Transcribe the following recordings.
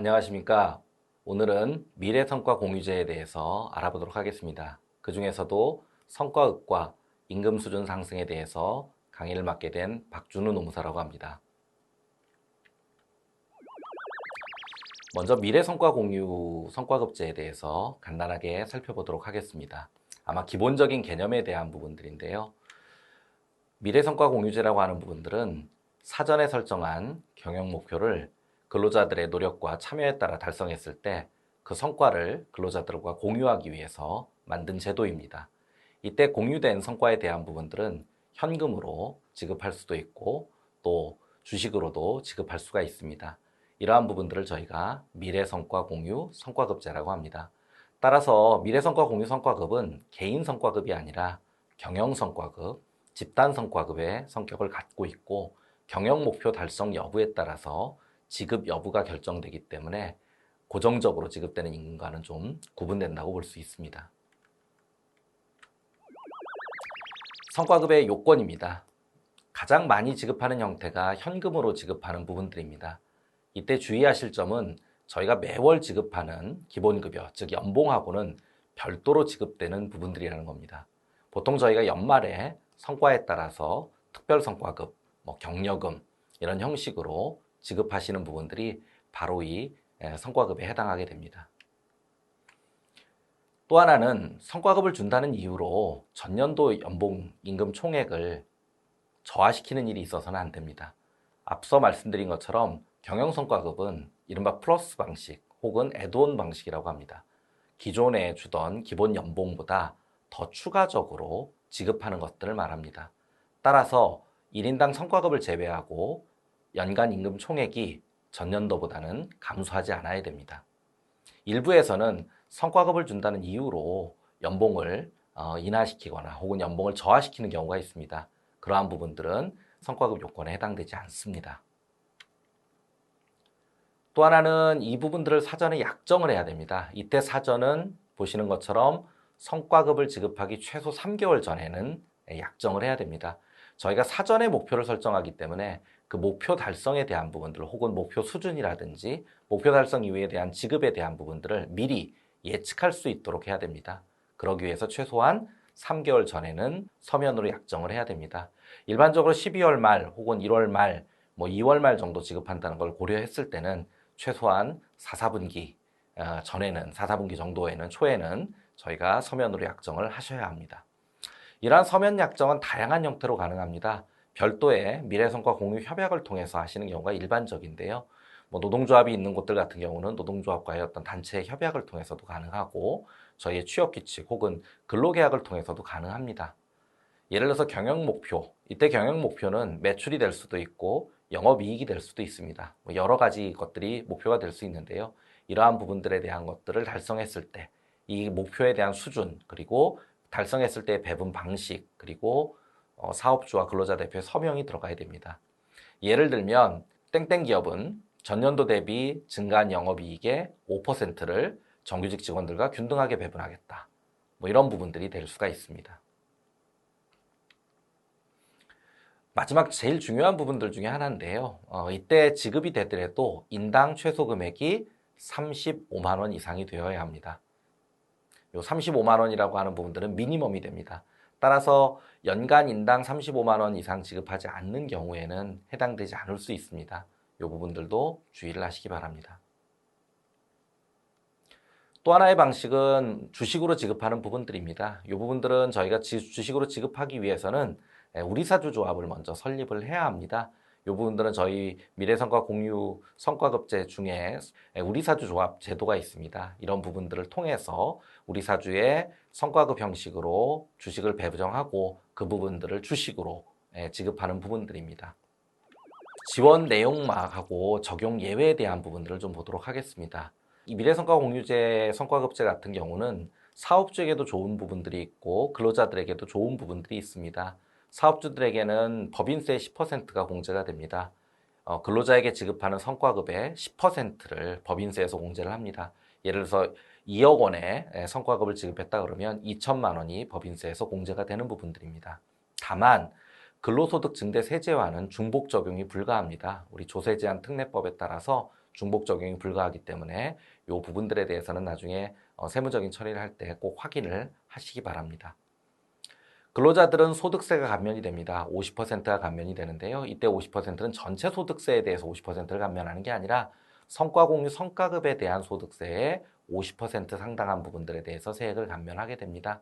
안녕하십니까. 오늘은 미래 성과 공유제에 대해서 알아보도록 하겠습니다. 그 중에서도 성과급과 임금 수준 상승에 대해서 강의를 맡게 된 박준우 노무사라고 합니다. 먼저 미래 성과 공유 성과급제에 대해서 간단하게 살펴보도록 하겠습니다. 아마 기본적인 개념에 대한 부분들인데요. 미래 성과 공유제라고 하는 부분들은 사전에 설정한 경영 목표를 근로자들의 노력과 참여에 따라 달성했을 때 그 성과를 근로자들과 공유하기 위해서 만든 제도입니다. 이때 공유된 성과에 대한 부분들은 현금으로 지급할 수도 있고 또 주식으로도 지급할 수가 있습니다. 이러한 부분들을 저희가 미래 성과 공유 성과급제라고 합니다. 따라서 미래 성과 공유 성과급은 개인 성과급이 아니라 경영 성과급, 집단 성과급의 성격을 갖고 있고 경영 목표 달성 여부에 따라서 지급 여부가 결정되기 때문에 고정적으로 지급되는 임금과는 좀 구분된다고 볼 수 있습니다. 성과급의 요건입니다. 가장 많이 지급하는 형태가 현금으로 지급하는 부분들입니다. 이때 주의하실 점은 저희가 매월 지급하는 기본급여, 즉 연봉하고는 별도로 지급되는 부분들이라는 겁니다. 보통 저희가 연말에 성과에 따라서 특별 성과급, 뭐 경력금 이런 형식으로 지급하시는 부분들이 바로 이 성과급에 해당하게 됩니다. 또 하나는 성과급을 준다는 이유로 전년도 연봉 임금 총액을 저하시키는 일이 있어서는 안 됩니다. 앞서 말씀드린 것처럼 경영 성과급은 이른바 플러스 방식 혹은 애드온 방식이라고 합니다. 기존에 주던 기본 연봉보다 더 추가적으로 지급하는 것들을 말합니다. 따라서 1인당 성과급을 제외하고 연간 임금 총액이 전년도보다는 감소하지 않아야 됩니다. 일부에서는 성과급을 준다는 이유로 연봉을 어, 인하시키거나 혹은 연봉을 저하시키는 경우가 있습니다. 그러한 부분들은 성과급 요건에 해당되지 않습니다. 또 하나는 이 부분들을 사전에 약정을 해야 됩니다. 이때 사전은 보시는 것처럼 성과급을 지급하기 최소 3개월 전에는 약정을 해야 됩니다. 저희가 사전에 목표를 설정하기 때문에 그 목표 달성에 대한 부분들 혹은 목표 수준이라든지 목표 달성 이후에 대한 지급에 대한 부분들을 미리 예측할 수 있도록 해야 됩니다. 그러기 위해서 최소한 3개월 전에는 서면으로 약정을 해야 됩니다. 일반적으로 12월 말 혹은 1월 말, 뭐 2월 말 정도 지급한다는 걸 고려했을 때는 최소한 4, 4분기 어, 전에는 4, 4분기 정도에는 초에는 저희가 서면으로 약정을 하셔야 합니다. 이러한 서면 약정은 다양한 형태로 가능합니다. 별도의 미래성과 공유 협약을 통해서 하시는 경우가 일반적인데요. 뭐 노동조합이 있는 곳들 같은 경우는 노동조합과의 어떤 단체 협약을 통해서도 가능하고 저희의 취업 규칙 혹은 근로계약을 통해서도 가능합니다. 예를 들어서 경영 목표, 이때 경영 목표는 매출이 될 수도 있고 영업이익이 될 수도 있습니다. 뭐 여러 가지 것들이 목표가 될 수 있는데요. 이러한 부분들에 대한 것들을 달성했을 때 이 목표에 대한 수준 그리고 달성했을 때 배분 방식 그리고 어, 사업주와 근로자 대표의 서명이 들어가야 됩니다. 예를 들면 땡땡 기업은 전년도 대비 증가한 영업이익의 5%를 정규직 직원들과 균등하게 배분하겠다. 뭐 이런 부분들이 될 수가 있습니다. 마지막 제일 중요한 부분들 중에 하나인데요. 어, 이때 지급이 되더라도 인당 최소 금액이 35만 원 이상이 되어야 합니다. 요 35만 원이라고 하는 부분들은 미니멈이 됩니다. 따라서 연간 인당 35만 원 이상 지급하지 않는 경우에는 해당되지 않을 수 있습니다. 이 부분들도 주의를 하시기 바랍니다. 또 하나의 방식은 주식으로 지급하는 부분들입니다. 이 부분들은 저희가 주식으로 지급하기 위해서는 우리 사주 조합을 먼저 설립을 해야 합니다. 이 부분들은 저희 미래성과 공유 성과급제 중에 우리 사주 조합 제도가 있습니다. 이런 부분들을 통해서 우리 사주의 성과급 형식으로 주식을 배부정하고 그 부분들을 주식으로 지급하는 부분들입니다. 지원 내용막하고 적용 예외에 대한 부분들을 좀 보도록 하겠습니다. 이 미래성과 공유제 성과급제 같은 경우는 사업주에게도 좋은 부분들이 있고 근로자들에게도 좋은 부분들이 있습니다. 사업주들에게는 법인세 10%가 공제가 됩니다. 어, 근로자에게 지급하는 성과급의 10%를 법인세에서 공제를 합니다. 예를 들어서 2억 원의 성과급을 지급했다 그러면 2천만 원이 법인세에서 공제가 되는 부분들입니다. 다만 근로소득 증대 세제와는 중복 적용이 불가합니다. 우리 조세 제한 특례법에 따라서 중복 적용이 불가하기 때문에 이 부분들에 대해서는 나중에 어, 세무적인 처리를 할 때 꼭 확인을 하시기 바랍니다. 근로자들은 소득세가 감면이 됩니다. 50%가 감면이 되는데요. 이때 50%는 전체 소득세에 대해서 50%를 감면하는 게 아니라 성과 공유 성과급에 대한 소득세의 50% 상당한 부분들에 대해서 세액을 감면하게 됩니다.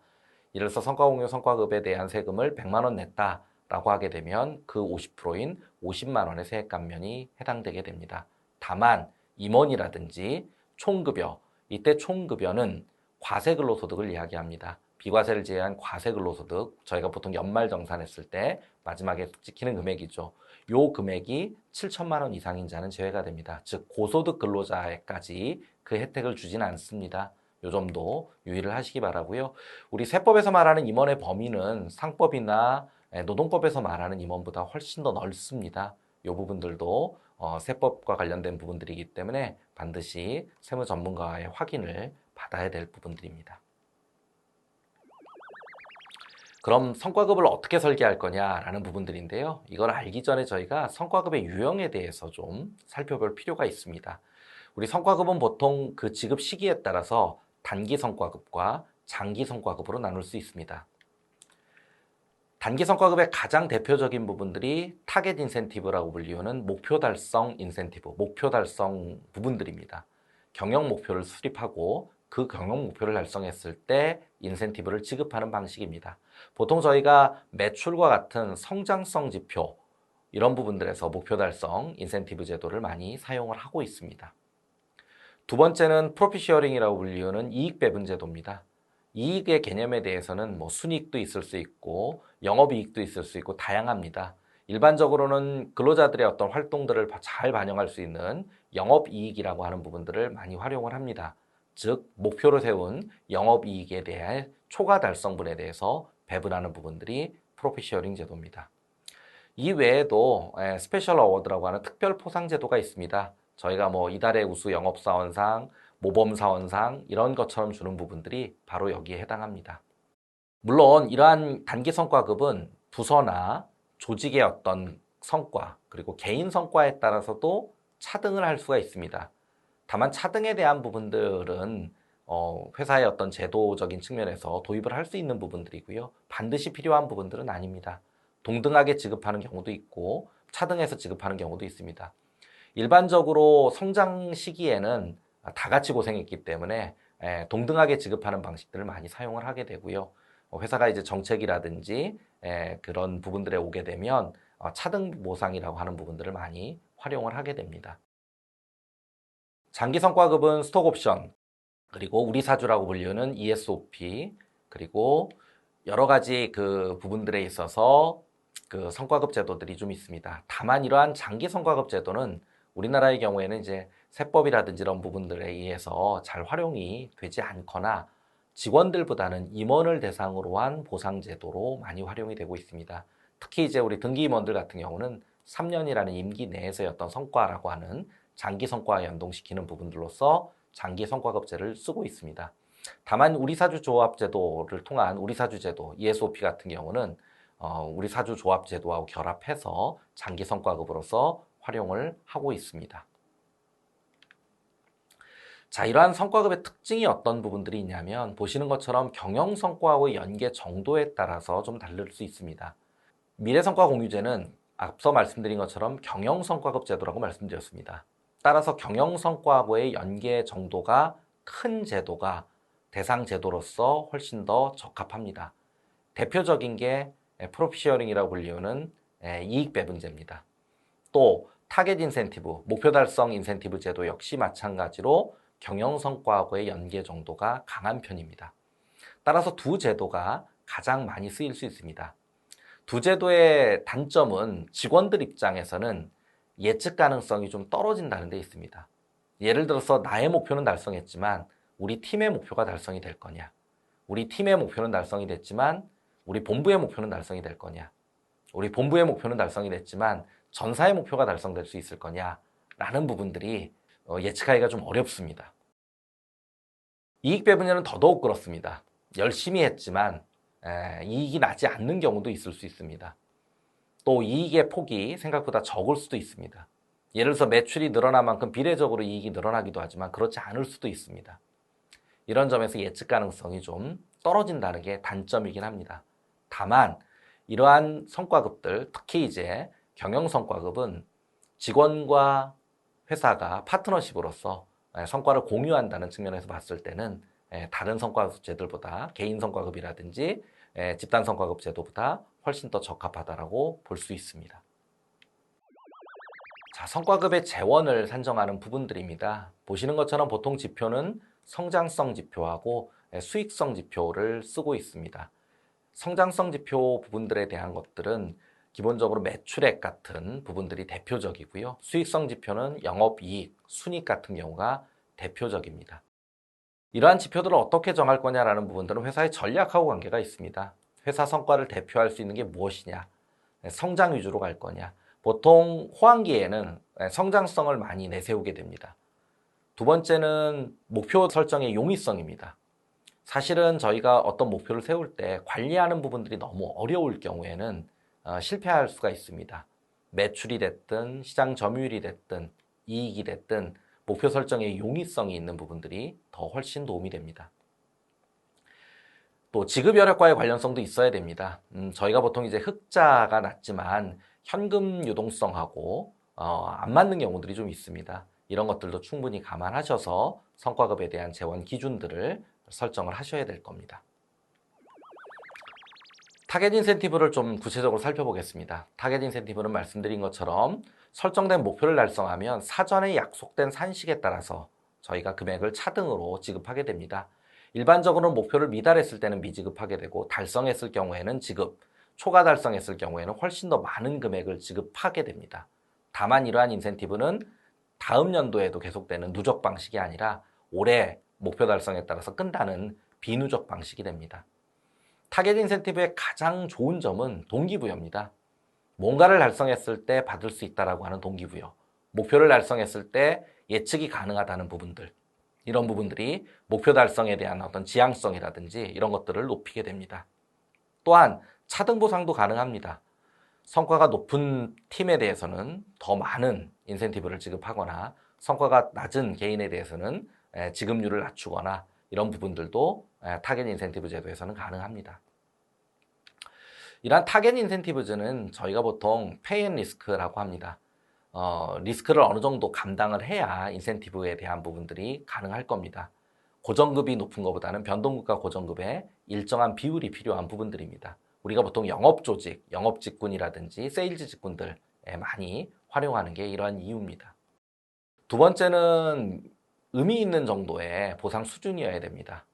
이를 들어서 성과 공유 성과급에 대한 세금을 100만 원 냈다라고 하게 되면 그 50%인 50만 원의 세액 감면이 해당되게 됩니다. 다만 임원이라든지 총급여 이때 총급여는 과세 근로소득을 이야기합니다. 비과세를 제외한 과세 근로소득 저희가 보통 연말 정산했을 때 마지막에 찍히는 금액이죠. 요 금액이 7천만 원 이상인 자는 제외가 됩니다. 즉 고소득 근로자에까지 그 혜택을 주지는 않습니다. 요 점도 유의를 하시기 바라고요. 우리 세법에서 말하는 임원의 범위는 상법이나 예, 노동법에서 말하는 임원보다 훨씬 더 넓습니다. 요 부분들도 어, 세법과 관련된 부분들이기 때문에 반드시 세무 전문가의 확인을 받아야 될 부분들입니다. 그럼 성과급을 어떻게 설계할 거냐라는 부분들인데요. 이걸 알기 전에 저희가 성과급의 유형에 대해서 좀 살펴볼 필요가 있습니다. 우리 성과급은 보통 그 지급 시기에 따라서 단기 성과급과 장기 성과급으로 나눌 수 있습니다. 단기 성과급의 가장 대표적인 부분들이 타겟 인센티브라고 불리우는 목표 달성 인센티브, 목표 달성 부분들입니다. 경영 목표를 수립하고 그 경영 목표를 달성했을 때 인센티브를 지급하는 방식입니다. 보통 저희가 매출과 같은 성장성 지표 이런 부분들에서 목표 달성 인센티브 제도를 많이 사용을 하고 있습니다. 두 번째는 프로핏 쉐어링이라고 불리우는 이익 배분 제도입니다. 이익의 개념에 대해서는 뭐 순이익도 있을 수 있고 영업이익도 있을 수 있고 다양합니다. 일반적으로는 근로자들의 어떤 활동들을 잘 반영할 수 있는 영업이익이라고 하는 부분들을 많이 활용을 합니다. 즉 목표를 세운 영업이익에 대한 초과 달성분에 대해서 배분하는 부분들이 프로핏 쉐어링 제도입니다. 이 외에도 스페셜 어워드라고 하는 특별 포상 제도가 있습니다. 저희가 뭐 이달의 우수 영업사원상, 모범사원상 이런 것처럼 주는 부분들이 바로 여기에 해당합니다. 물론 이러한 단기 성과급은 부서나 조직의 어떤 성과 그리고 개인 성과에 따라서도 차등을 할 수가 있습니다. 다만 차등에 대한 부분들은 어, 회사의 어떤 제도적인 측면에서 도입을 할 수 있는 부분들이고요. 반드시 필요한 부분들은 아닙니다. 동등하게 지급하는 경우도 있고 차등해서 지급하는 경우도 있습니다. 일반적으로 성장 시기에는 다 같이 고생했기 때문에 예, 동등하게 지급하는 방식들을 많이 사용을 하게 되고요. 어, 회사가 이제 정책이라든지 예, 그런 부분들에 오게 되면 어, 차등 보상이라고 하는 부분들을 많이 활용을 하게 됩니다. 장기 성과급은 스톡 옵션, 그리고 우리 사주라고 불리는 ESOP, 그리고 여러 가지 그 부분들에 있어서 그 성과급 제도들이 좀 있습니다. 다만 이러한 장기 성과급 제도는 우리나라의 경우에는 이제 세법이라든지 이런 부분들에 의해서 잘 활용이 되지 않거나 직원들보다는 임원을 대상으로 한 보상 제도로 많이 활용이 되고 있습니다. 특히 이제 우리 등기 임원들 같은 경우는 3년이라는 임기 내에서의 어떤 성과라고 하는 장기 성과에 연동시키는 부분들로서 장기 성과급제를 쓰고 있습니다. 다만 우리 사주 조합 제도를 통한 우리 사주 제도 ESOP 같은 경우는 어, 우리 사주 조합 제도하고 결합해서 장기 성과급으로서 활용을 하고 있습니다. 자, 이러한 성과급의 특징이 어떤 부분들이 있냐면 보시는 것처럼 경영 성과하고의 연계 정도에 따라서 좀 다를 수 있습니다. 미래 성과 공유제는 앞서 말씀드린 것처럼 경영 성과급 제도라고 말씀드렸습니다. 따라서 경영 성과하고의 연계 정도가 큰 제도가 대상 제도로서 훨씬 더 적합합니다. 대표적인 게 프로피셔링이라고 불리우는 이익 배분제입니다. 또 타겟 인센티브, 목표 달성 인센티브 제도 역시 마찬가지로 경영 성과하고의 연계 정도가 강한 편입니다. 따라서 두 제도가 가장 많이 쓰일 수 있습니다. 두 제도의 단점은 직원들 입장에서는 예측 가능성이 좀 떨어진다는 데 있습니다. 예를 들어서 나의 목표는 달성했지만 우리 팀의 목표가 달성이 될 거냐? 우리 팀의 목표는 달성이 됐지만 우리 본부의 목표는 달성이 될 거냐? 우리 본부의 목표는 달성이 됐지만 전사의 목표가 달성될 수 있을 거냐? 라는 부분들이 어, 예측하기가 좀 어렵습니다. 이익 배분율은 더더욱 그렇습니다. 열심히 했지만 이익이 나지 않는 경우도 있을 수 있습니다. 또 이익의 폭이 생각보다 적을 수도 있습니다. 예를 들어서 매출이 늘어난 만큼 비례적으로 이익이 늘어나기도 하지만 그렇지 않을 수도 있습니다. 이런 점에서 예측 가능성이 좀 떨어진다는 게 단점이긴 합니다. 다만 이러한 성과급들, 특히 이제 경영 성과급은 직원과 회사가 파트너십으로서 예, 성과를 공유한다는 측면에서 봤을 때는 예, 다른 성과급 제도보다 개인 성과급이라든지 예, 집단 성과급 제도보다 훨씬 더 적합하다라고 볼 수 있습니다. 자, 성과급의 재원을 산정하는 부분들입니다. 보시는 것처럼 보통 지표는 성장성 지표하고 예, 수익성 지표를 쓰고 있습니다. 성장성 지표 부분들에 대한 것들은 기본적으로 매출액 같은 부분들이 대표적이고요. 수익성 지표는 영업이익, 순익 같은 경우가 대표적입니다. 이러한 지표들을 어떻게 정할 거냐라는 부분들은 회사의 전략하고 관계가 있습니다. 회사 성과를 대표할 수 있는 게 무엇이냐? 네, 성장 위주로 갈 거냐? 보통 호황기에는 네, 성장성을 많이 내세우게 됩니다. 두 번째는 목표 설정의 용이성입니다. 사실은 저희가 어떤 목표를 세울 때 관리하는 부분들이 너무 어려울 경우에는 어, 실패할 수가 있습니다. 매출이 됐든 시장 점유율이 됐든 이익이 됐든 목표 설정에 용이성이 있는 부분들이 더 훨씬 도움이 됩니다. 또 지급 여력과의 관련성도 있어야 됩니다. 음, 저희가 보통 이제 흑자가 낮지만 현금 유동성하고 어, 안 맞는 경우들이 좀 있습니다. 이런 것들도 충분히 감안하셔서 성과급에 대한 재원 기준들을 설정을 하셔야 될 겁니다. 타겟 인센티브를 좀 구체적으로 살펴보겠습니다. 타겟 인센티브는 말씀드린 것처럼 설정된 목표를 달성하면 사전에 약속된 산식에 따라서 저희가 금액을 차등으로 지급하게 됩니다. 일반적으로는 목표를 미달했을 때는 미지급하게 되고 달성했을 경우에는 지급, 초과 달성했을 경우에는 훨씬 더 많은 금액을 지급하게 됩니다. 다만 이러한 인센티브는 다음 연도에도 계속되는 누적 방식이 아니라 올해 목표 달성에 따라서 끝나는 비누적 방식이 됩니다. 타겟 인센티브의 가장 좋은 점은 동기부여입니다. 뭔가를 달성했을 때 받을 수 있다라고 하는 동기부여. 목표를 달성했을 때 예측이 가능하다는 부분들. 이런 부분들이 목표 달성에 대한 어떤 지향성이라든지 이런 것들을 높이게 됩니다. 또한 차등 보상도 가능합니다. 성과가 높은 팀에 대해서는 더 많은 인센티브를 지급하거나 성과가 낮은 개인에 대해서는 지급률을 낮추거나 이런 부분들도 타겟 인센티브 제도에서는 가능합니다. 이러한 타겟 인센티브즈는 저희가 보통 페이 앤 리스크라고 합니다. 어, 리스크를 어느 정도 감당을 해야 인센티브에 대한 부분들이 가능할 겁니다. 고정급이 높은 것보다는 변동급과 고정급의 일정한 비율이 필요한 부분들입니다. 우리가 보통 영업 조직, 영업 직군이라든지 세일즈 직군들에 많이 활용하는 게 이러한 이유입니다. 두 번째는 의미 있는 정도의 보상 수준이어야 됩니다.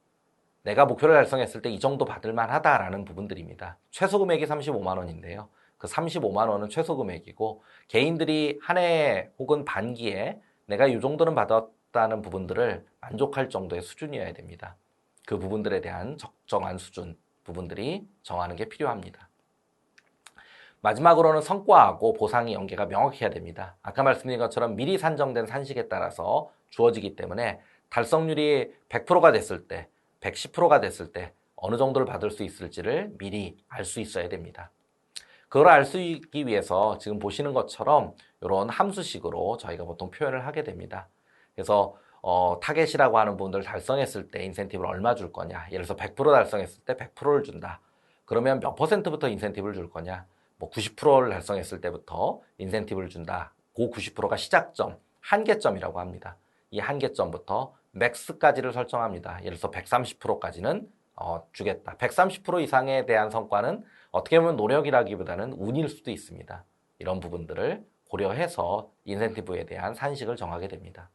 내가 목표를 달성했을 때 이 정도 받을 만 하다라는 부분들입니다. 최소 금액이 35만 원인데요. 그 35만 원은 최소 금액이고 개인들이 한 해 혹은 반기에 내가 이 정도는 받았다는 부분들을 만족할 정도의 수준이어야 됩니다. 그 부분들에 대한 적정한 수준 부분들이 정하는 게 필요합니다. 마지막으로는 성과하고 보상의 연계가 명확해야 됩니다. 아까 말씀드린 것처럼 미리 산정된 산식에 따라서 주어지기 때문에 달성률이 100%가 됐을 때, 110%가 됐을 때 어느 정도를 받을 수 있을지를 미리 알 수 있어야 됩니다. 그걸 알 수 있기 위해서 지금 보시는 것처럼 이런 함수식으로 저희가 보통 표현을 하게 됩니다. 그래서 어, 타겟이라고 하는 부분들을 달성했을 때 인센티브를 얼마 줄 거냐. 예를 들어서 100% 달성했을 때 100%를 준다. 그러면 몇 퍼센트부터 인센티브를 줄 거냐. 뭐 90%를 달성했을 때부터 인센티브를 준다. 그 90%가 시작점, 한계점이라고 합니다. 이 한계점부터 맥스까지를 설정합니다. 예를 들어서 130%까지는 어, 주겠다. 130% 이상에 대한 성과는 어떻게 보면 노력이라기보다는 운일 수도 있습니다. 이런 부분들을 고려해서 인센티브에 대한 산식을 정하게 됩니다.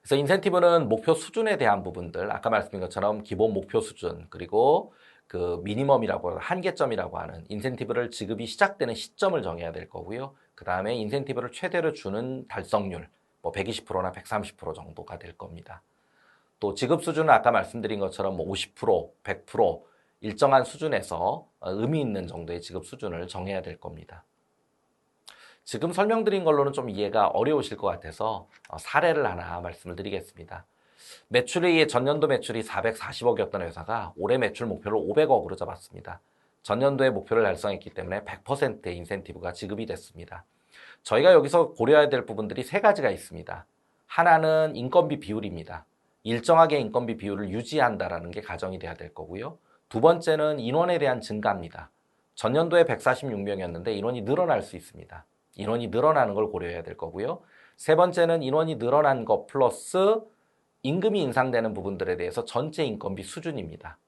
그래서 인센티브는 목표 수준에 대한 부분들, 아까 말씀드린 것처럼 기본 목표 수준, 그리고 그 미니멈이라고 하는 한계점이라고 하는 인센티브를 지급이 시작되는 시점을 정해야 될 거고요. 그 다음에 인센티브를 최대로 주는 달성률, 뭐 120%나 130% 정도가 될 겁니다. 또 지급 수준은 아까 말씀드린 것처럼 뭐 50%, 100% 일정한 수준에서 의미 있는 정도의 지급 수준을 정해야 될 겁니다. 지금 설명드린 걸로는 좀 이해가 어려우실 것 같아서 어, 사례를 하나 말씀을 드리겠습니다. 매출이 전년도 매출이 440억이었던 회사가 올해 매출 목표를 500억으로 잡았습니다. 전년도에 목표를 달성했기 때문에 100%의 인센티브가 지급이 됐습니다. 저희가 여기서 고려해야 될 부분들이 세 가지가 있습니다. 하나는 인건비 비율입니다. 일정하게 인건비 비율을 유지한다라는 게 가정이 돼야 될 거고요. 두 번째는 인원에 대한 증가입니다. 전년도에 146명이었는데 인원이 늘어날 수 있습니다. 인원이 늘어나는 걸 고려해야 될 거고요. 세 번째는 인원이 늘어난 것 플러스 임금이 인상되는 부분들에 대해서 전체 인건비 수준입니다.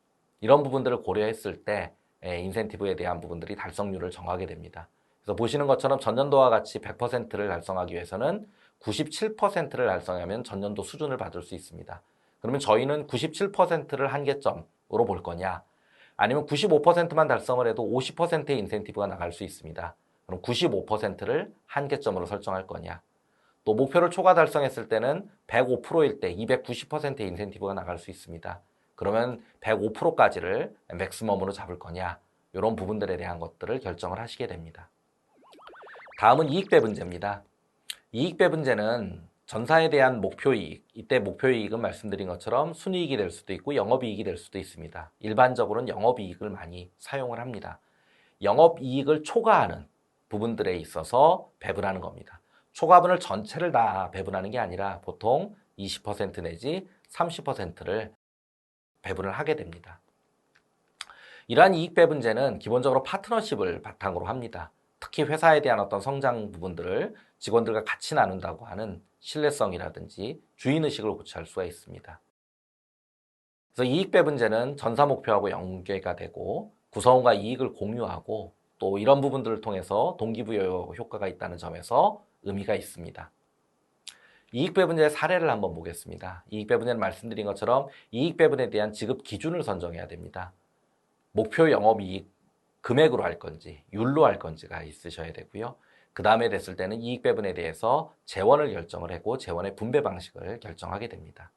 이런 부분들을 고려했을 때 예, 인센티브에 대한 부분들이 달성률을 정하게 됩니다. 그래서 보시는 것처럼 전년도와 같이 100%를 달성하기 위해서는 97%를 달성하면 전년도 수준을 받을 수 있습니다. 그러면 저희는 97%를 한계점으로 볼 거냐? 아니면 95%만 달성을 해도 50%의 인센티브가 나갈 수 있습니다. 그럼 95%를 한계점으로 설정할 거냐? 또 목표를 초과 달성했을 때는 105%일 때 290%의 인센티브가 나갈 수 있습니다. 그러면 105%까지를 맥스멈으로 잡을 거냐? 이런 부분들에 대한 것들을 결정을 하시게 됩니다. 다음은 이익 배분제입니다. 이익 배분제는 전사에 대한 목표 이익, 이때 목표 이익은 말씀드린 것처럼 순이익이 될 수도 있고 영업이익이 될 수도 있습니다. 일반적으로는 영업이익을 많이 사용을 합니다. 영업이익을 초과하는 부분들에 있어서 배분하는 겁니다. 초과분을 전체를 다 배분하는 게 아니라 보통 20% 내지 30%를 배분을 하게 됩니다. 이러한 이익 배분제는 기본적으로 파트너십을 바탕으로 합니다. 특히 회사에 대한 어떤 성장 부분들을 직원들과 같이 나눈다고 하는 신뢰성이라든지 주인의식을 고취할 수가 있습니다. 그래서 이익 배분제는 전사 목표하고 연계가 되고 구성원과 이익을 공유하고 또 이런 부분들을 통해서 동기부여 효과가 있다는 점에서 의미가 있습니다. 이익 배분제의 사례를 한번 보겠습니다. 이익 배분제는 말씀드린 것처럼 이익 배분에 대한 지급 기준을 선정해야 됩니다. 목표 영업이익 금액으로 할 건지 율로 할 건지가 있으셔야 되고요. 그 다음에 됐을 때는 이익 배분에 대해서 재원을 결정을 하고 재원의 분배 방식을 결정하게 됩니다.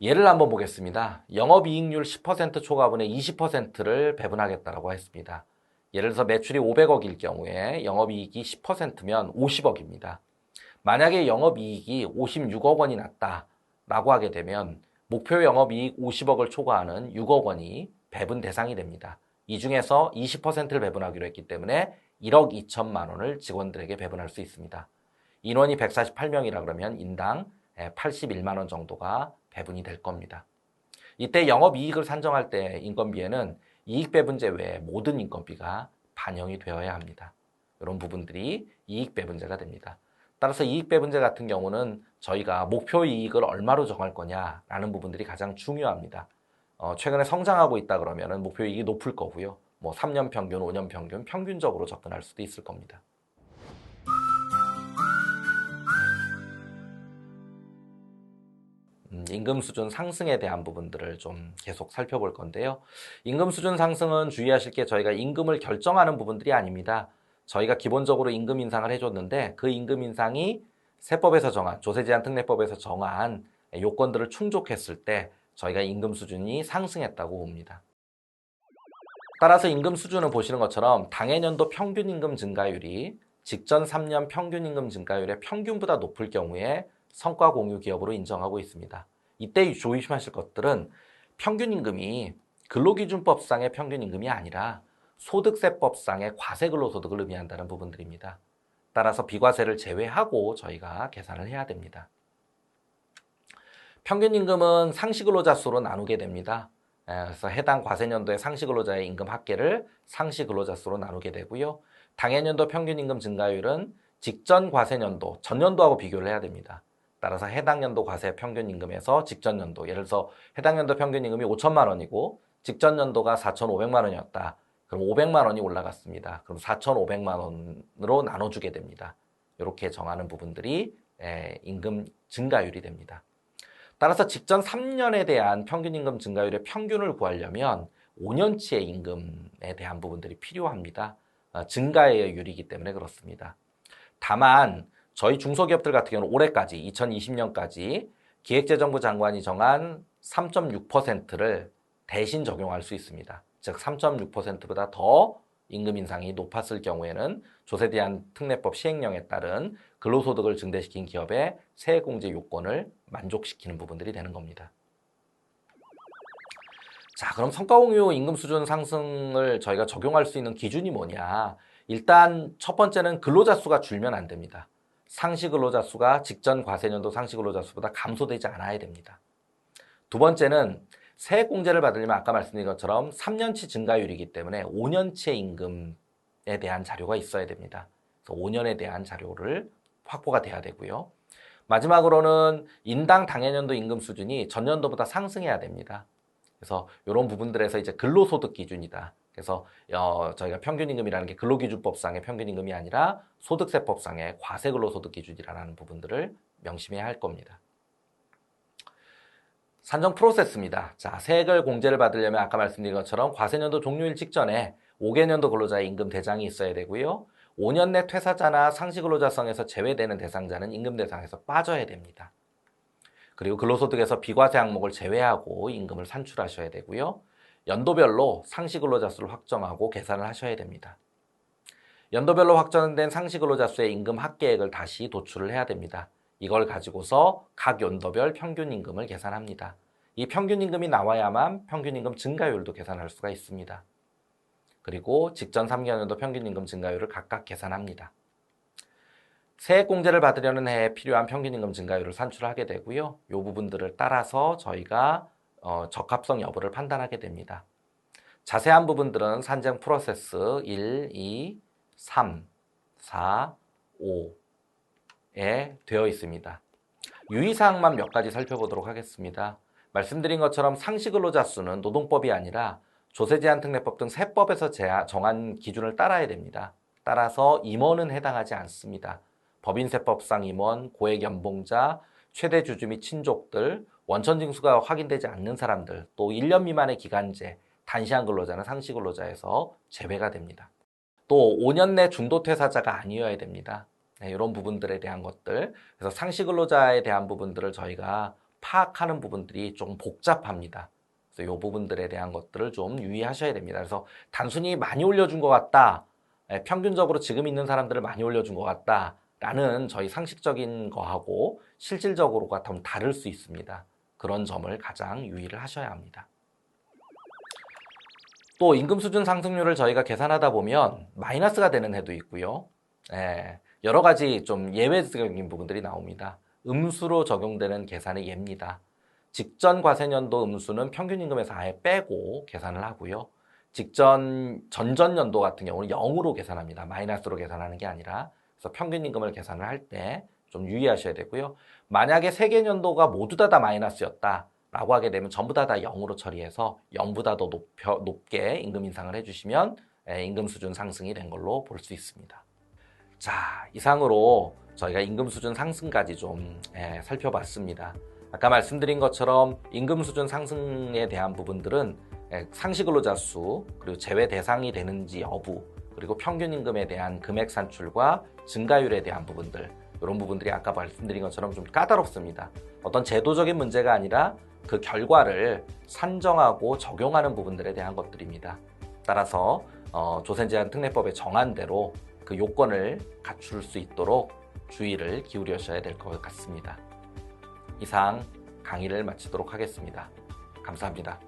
예를 한번 보겠습니다. 영업이익률 10% 초과분의 20%를 배분하겠다라고 했습니다. 예를 들어서 매출이 500억일 경우에 영업이익이 10%면 50억입니다. 만약에 영업이익이 56억 원이 났다라고 하게 되면 목표 영업이익 50억을 초과하는 6억 원이 배분 대상이 됩니다. 이 중에서 20%를 배분하기로 했기 때문에 1억 2천만 원을 직원들에게 배분할 수 있습니다. 인원이 148명이라 그러면 인당 81만 원 정도가 배분이 될 겁니다. 이때 영업이익을 산정할 때 인건비에는 이익배분제 외에 모든 인건비가 반영이 되어야 합니다. 이런 부분들이 이익배분제가 됩니다. 따라서 이익배분제 같은 경우는 저희가 목표 이익을 얼마로 정할 거냐라는 부분들이 가장 중요합니다. 어, 최근에 성장하고 있다 그러면 목표 이익이 높을 거고요. 뭐 3년 평균, 5년 평균, 평균적으로 접근할 수도 있을 겁니다. 음, 임금 수준 상승에 대한 부분들을 좀 계속 살펴볼 건데요. 임금 수준 상승은 주의하실 게 저희가 임금을 결정하는 부분들이 아닙니다. 저희가 기본적으로 임금 인상을 해줬는데 그 임금 인상이 세법에서 정한 조세제한 특례법에서 정한 요건들을 충족했을 때 저희가 임금 수준이 상승했다고 봅니다. 따라서 임금 수준을 보시는 것처럼 당해 년도 평균 임금 증가율이 직전 3년 평균 임금 증가율의 평균보다 높을 경우에 성과 공유 기업으로 인정하고 있습니다. 이때 조심하실 것들은 평균 임금이 근로기준법상의 평균 임금이 아니라 소득세법상의 과세 근로소득을 의미한다는 부분들입니다. 따라서 비과세를 제외하고 저희가 계산을 해야 됩니다. 평균 임금은 상시근로자 수로 나누게 됩니다. 그래서 해당 과세년도의 상시근로자의 임금 합계를 상시근로자 수로 나누게 되고요. 당해년도 평균 임금 증가율은 직전 과세년도, 전년도하고 비교를 해야 됩니다. 따라서 해당 연도 과세 평균 임금에서 직전 연도, 예를 들어서 해당 연도 평균 임금이 5천만 원이고 직전 연도가 4,500만 원이었다. 그럼 500만 원이 올라갔습니다. 그럼 4,500만 원으로 나눠주게 됩니다. 이렇게 정하는 부분들이 임금 증가율이 됩니다. 따라서 직전 3년에 대한 평균 임금 증가율의 평균을 구하려면 5년치의 임금에 대한 부분들이 필요합니다. 어, 증가의 율이기 때문에 그렇습니다. 다만 저희 중소기업들 같은 경우는 올해까지 2020년까지 기획재정부 장관이 정한 3.6%를 대신 적용할 수 있습니다. 즉 3.6%보다 더 임금 인상이 높았을 경우에는 조세 대한 특례법 시행령에 따른 근로소득을 증대시킨 기업의 세액공제 요건을 만족시키는 부분들이 되는 겁니다. 자, 그럼 성과공유 임금 수준 상승을 저희가 적용할 수 있는 기준이 뭐냐? 일단 첫 번째는 근로자 수가 줄면 안 됩니다. 상시 근로자 수가 직전 과세년도 상시 근로자 수보다 감소되지 않아야 됩니다. 두 번째는 세액 공제를 받으려면 아까 말씀드린 것처럼 3년치 증가율이기 때문에 5년치의 임금에 대한 자료가 있어야 됩니다. 그래서 5년에 대한 자료를 확보가 돼야 되고요. 마지막으로는 인당 당해년도 임금 수준이 전년도보다 상승해야 됩니다. 그래서 이런 부분들에서 이제 근로소득 기준이다. 그래서 어, 저희가 평균임금이라는 게 근로기준법상의 평균임금이 아니라 소득세법상의 과세근로소득 기준이라는 부분들을 명심해야 할 겁니다. 산정 프로세스입니다. 자, 세액을 공제를 받으려면 아까 말씀드린 것처럼 과세년도 종료일 직전에 5개년도 근로자의 임금 대장이 있어야 되고요. 5년 내 퇴사자나 상시근로자성에서 제외되는 대상자는 임금 대상에서 빠져야 됩니다. 그리고 근로소득에서 비과세 항목을 제외하고 임금을 산출하셔야 되고요. 연도별로 상시근로자 수를 확정하고 계산을 하셔야 됩니다. 연도별로 확정된 상시근로자 수의 임금 합계액을 다시 도출을 해야 됩니다. 이걸 가지고서 각 연도별 평균 임금을 계산합니다. 이 평균 임금이 나와야만 평균 임금 증가율도 계산할 수가 있습니다. 그리고 직전 3개년도 평균 임금 증가율을 각각 계산합니다. 세액 공제를 받으려는 해에 필요한 평균 임금 증가율을 산출하게 되고요. 이 부분들을 따라서 저희가 어, 적합성 여부를 판단하게 됩니다. 자세한 부분들은 산정 프로세스 1, 2, 3, 4, 5에 되어 있습니다. 유의사항만 몇 가지 살펴보도록 하겠습니다. 말씀드린 것처럼 상시 근로자 수는 노동법이 아니라 조세 제한 특례법 등 세법에서 정한 기준을 따라야 됩니다. 따라서 임원은 해당하지 않습니다. 법인세법상 임원, 고액연봉자, 최대 주주 및 친족들, 원천 징수가 확인되지 않는 사람들, 또 1년 미만의 기간제, 단시한 근로자는 상시 근로자에서 제외가 됩니다. 또 5년 내 중도 퇴사자가 아니어야 됩니다. 네, 이런 부분들에 대한 것들. 그래서 상시 근로자에 대한 부분들을 저희가 파악하는 부분들이 좀 복잡합니다. 그래서 이 부분들에 대한 것들을 좀 유의하셔야 됩니다. 그래서 단순히 많이 올려준 것 같다. 네, 평균적으로 지금 있는 사람들을 많이 올려준 것 같다. 라는 저희 상식적인 거하고 실질적으로가 좀 다를 수 있습니다. 그런 점을 가장 유의를 하셔야 합니다. 또 임금 수준 상승률을 저희가 계산하다 보면 마이너스가 되는 해도 있고요. 예, 여러 가지 좀 예외적인 부분들이 나옵니다. 음수로 적용되는 계산의 예입니다. 직전 과세년도 음수는 평균 임금에서 아예 빼고 계산을 하고요. 직전 전전 연도 같은 경우는 0으로 계산합니다. 마이너스로 계산하는 게 아니라 그래서 평균 임금을 계산을 할 때 좀 유의하셔야 되고요. 만약에 세 개 년도가 모두 다 다 마이너스였다. 라고 하게 되면 전부 다다 0으로 처리해서 0보다 더 높여, 높게 임금 인상을 해주시면 임금 수준 상승이 된 걸로 볼 수 있습니다. 자, 이상으로 저희가 임금 수준 상승까지 좀 예, 살펴봤습니다. 아까 말씀드린 것처럼 임금 수준 상승에 대한 부분들은 예, 상시 근로자 수 그리고 제외 대상이 되는지 여부 그리고 평균 임금에 대한 금액 산출과 증가율에 대한 부분들 이런 부분들이 아까 말씀드린 것처럼 좀 까다롭습니다. 어떤 제도적인 문제가 아니라 그 결과를 산정하고 적용하는 부분들에 대한 것들입니다. 따라서 어, 조세제한특례법에 정한 대로 그 요건을 갖출 수 있도록 주의를 기울여셔야 될 것 같습니다. 이상 강의를 마치도록 하겠습니다. 감사합니다.